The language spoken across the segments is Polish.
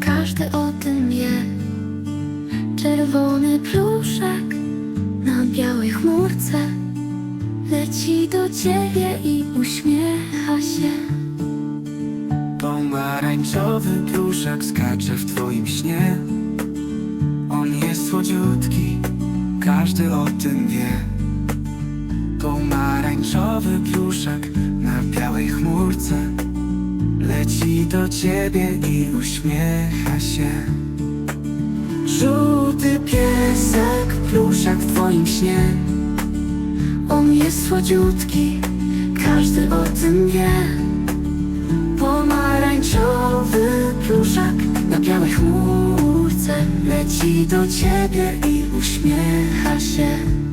każdy o tym wie. Czerwony pluszak na białej chmurce leci do ciebie i uśmiecha się. Pomarańczowy pluszak skacze w twoim śnie On jest słodziutki, każdy o tym wie Pomarańczowy pluszak na białej chmurce Leci do ciebie i uśmiecha się Żółty piesek, pluszak w twoim śnie On jest słodziutki, każdy o tym wie. Pomarańczowy pluszak na białej chmurce leci do ciebie i uśmiecha się.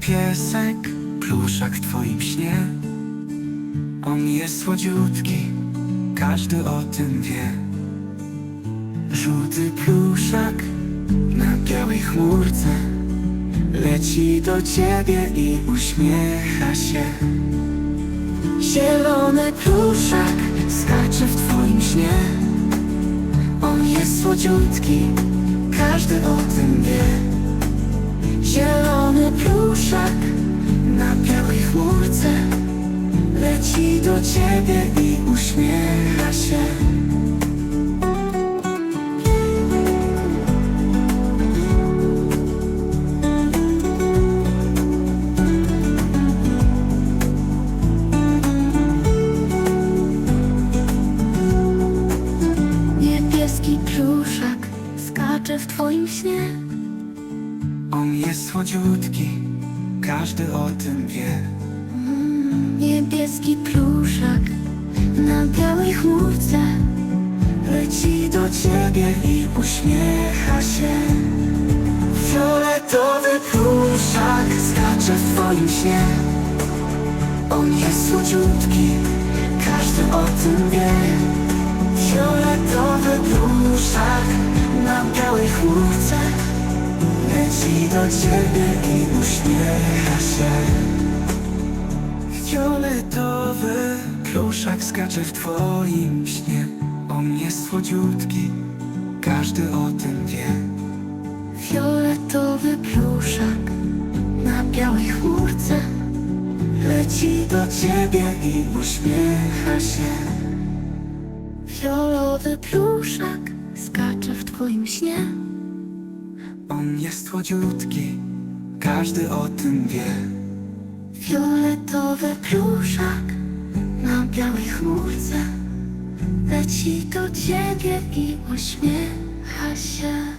Piesek, pluszak w twoim śnie. On jest słodziutki, każdy o tym wie. Żółty pluszak na białej chmurce Leci do ciebie i uśmiecha się. Zielony pluszak Skacze w twoim śnie. On jest słodziutki, każdy o tym wie. Zielony pluszak na białej chmurce leci do ciebie i uśmiecha się. Niebieski pluszak skacze w twoim śnie. Jest słodziutki, każdy o tym wie. Niebieski pluszak na białej chmurce leci do ciebie i uśmiecha się. Fioletowy pluszak skacze w twoim śnie. On jest słodziutki, każdy o tym wie. Fioletowy pluszak na białej chmurce Leci do ciebie i uśmiecha się. Fioletowy pluszak skacze w twoim śnie. On jest słodziutki, każdy o tym wie. Fioletowy pluszak na białej chmurce Leci do ciebie i uśmiecha się. Fiolowy pluszak skacze w twoim śnie. On jest słodziutki, każdy o tym wie. Fioletowy pluszak na białej chmurce Leci do ciebie i uśmiecha się.